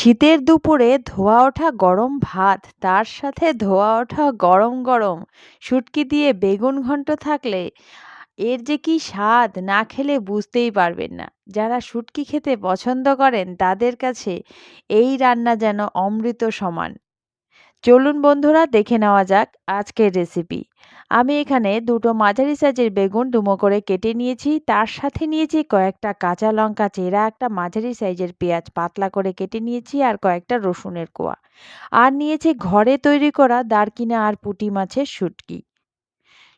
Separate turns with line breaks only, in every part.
শীতের দুপুরে ধোয়া ওঠা গরম ভাত, তার সাথে ধোয়া ওঠা গরম গরম, শুটকি দিয়ে বেগুন ঘন্ট থাকলে এর যে কি স্বাদ না খেলে বুঝতেই পারবেন না। যারা শুটকি খেতে পছন্দ করেন, তাদের কাছে এই রান্না যেন অমৃত সমান। চলুন বন্ধুরা দেখে নেওয়া যাক আজকের রেসিপি আমি এখানে দুটো মাঝারি সাইজের বেগুন ডুমো করে কেটে নিয়েছি, তার সাথে নিয়েছি কয়েকটা কাঁচা লঙ্কা চেরা, একটা মাঝারি সাইজের পেঁয়াজ পাতলা করে কেটে নিয়েছি আর কয়েকটা রসুনের কোয়া। আর নিয়েছি ঘরে তৈরি করা দারকিনা আর পুঁটি মাছের শুটকি।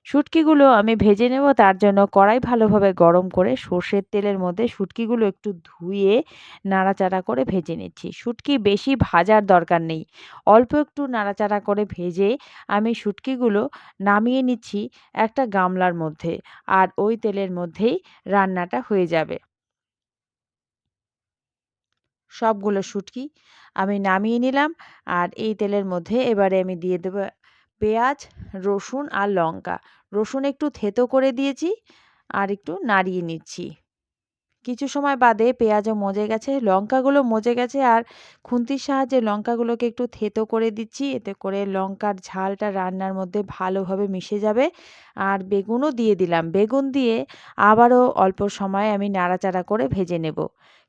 শুটকিগুলো আমি ভেজে নেব, তার জন্য কড়াই ভালোভাবে গরম করে সর্ষের তেলের মধ্যে শুটকিগুলো একটু ধুয়ে নাড়াচাড়া করে ভেজে নিচ্ছি। শুটকি বেশি ভাজার দরকার নেই। অল্প একটু নাড়াচাড়া করে ভেজে আমি শুটকিগুলো নামিয়ে নিচ্ছি একটা গামলার মধ্যে আর ওই তেলের মধ্যেই রান্নাটা হয়ে যাবে। সবগুলো শুটকি আমি নামিয়ে নিলাম আর এই তেলের মধ্যে এবারে আমি দিয়ে দেবো পেঁয়াজ রসুন আর লঙ্কা। রসুন একটু থেতো করে দিয়েছি আর একটু নাড়িয়ে নিচ্ছি। কিছু সময় বাদে পেঁয়াজও মজে গেছে, লঙ্কাগুলো মজে গেছে আর খুন্তির সাহায্যে লঙ্কাগুলোকে একটু থেতো করে দিচ্ছি, এতে করে লঙ্কার ঝালটা রান্নার মধ্যে ভালোভাবে মিশে যাবে। আর বেগুনও দিয়ে দিলাম। বেগুন দিয়ে আবারও অল্প সময় আমি নাড়াচাড়া করে ভেজে নেব।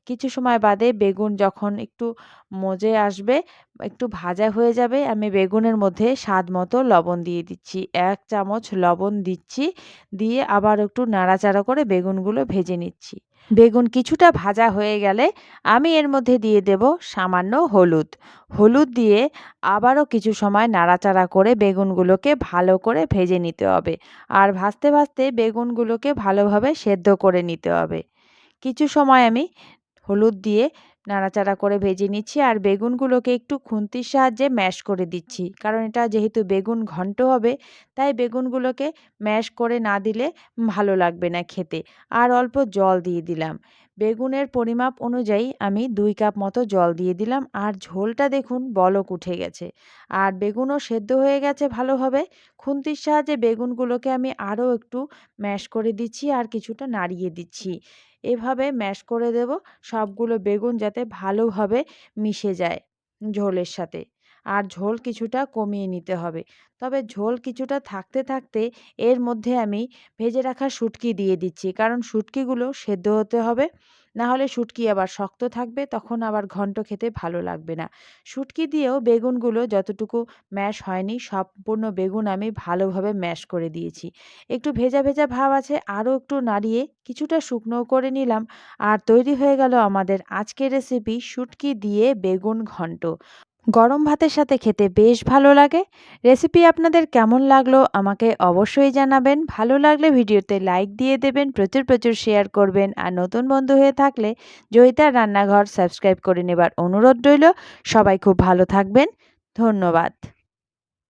কিছু সময় বাদে বেগুন যখন একটু মজে আসবে, একটু ভাজা হয়ে যাবে, আমি বেগুনের মধ্যে স্বাদ মতো লবণ দিয়ে দিচ্ছি। এক চামচ লবণ দিচ্ছি, দিয়ে আবার একটু নাড়াচাড়া করে বেগুনগুলো ভেজে নিচ্ছি। বেগুন কিছুটা ভাজা হয়ে গেলে আমি এর মধ্যে দিয়ে দেব সামান্য হলুদ। হলুদ দিয়ে আবারও কিছু সময় নাড়াচাড়া করে বেগুনগুলোকে ভালো করে ভেজে নিতে হবে আর ভাজতে ভাজতে বেগুনগুলোকে ভালোভাবে সেদ্ধ করে নিতে হবে। কিছু সময় আমি হলুদ দিয়ে নাড়াচাড়া করে ভেজে নিচ্ছি আর বেগুনগুলোকে একটু খুন্তির সাহায্যে ম্যাশ করে দিচ্ছি। কারণ এটা যেহেতু বেগুন ঘন্ট হবে, তাই বেগুনগুলোকে ম্যাশ করে না দিলে ভালো লাগবে না খেতে। আর অল্প জল দিয়ে দিলাম। বেগুনের পরিমাপ অনুযায়ী আমি দুই কাপ মতো জল দিয়ে দিলাম, আর ঝোলটা দেখুন বলক উঠে গেছে। আর বেগুনও সেদ্ধ হয়ে গেছে ভালোভাবে। খুন্তির সাহায্যে বেগুনগুলোকে আমি আরও একটু ম্যাশ করে দিচ্ছি আর কিছুটা নাড়িয়ে দিচ্ছি। এভাবে ম্যাশ করে দেব, সবগুলো বেগুন যাতে ভালোভাবে মিশে যায় ঝোলের সাথে। আর ঝোল কিছুটা কমিয়ে নিতে হবে। তবে ঝোল কিছুটা থাকতে থাকতে এর মধ্যে আমি ভেজে রাখা শুটকি দিয়ে দিচ্ছি। কারণ শুটকিগুলো সেদ্ধ হতে হবে। না হলে শুটকি আবার শক্ত থাকবে, তখন আবার ঘন্ট খেতে ভালো লাগবে না। শুটকি দিয়েও বেগুনগুলো যতটুকু ম্যাশ হয়নি, সম্পূর্ণ বেগুন আমি ভালোভাবে ম্যাশ করে দিয়েছি। একটু ভেজা ভেজা ভাব আছে, আরও একটু নাড়িয়ে কিছুটা শুকনো করে নিলাম। আর তৈরি হয়ে গেল আমাদের আজকের রেসিপি শুটকি দিয়ে বেগুন ঘন্ট। গরম ভাতের সাথে খেতে বেশ ভালো লাগে। রেসিপি আপনাদের কেমন লাগল আমাকে অবশ্যই জানাবেন। ভালো লাগলে ভিডিওতে লাইক দিয়ে দেবেন, প্রচুর প্রচুর শেয়ার করবেন। আর নতুন বন্ধু হয়ে থাকলে জয়িতার রান্নাঘর সাবস্ক্রাইব করে নেবার অনুরোধ রইল। সবাই খুব ভালো থাকবেন। ধন্যবাদ।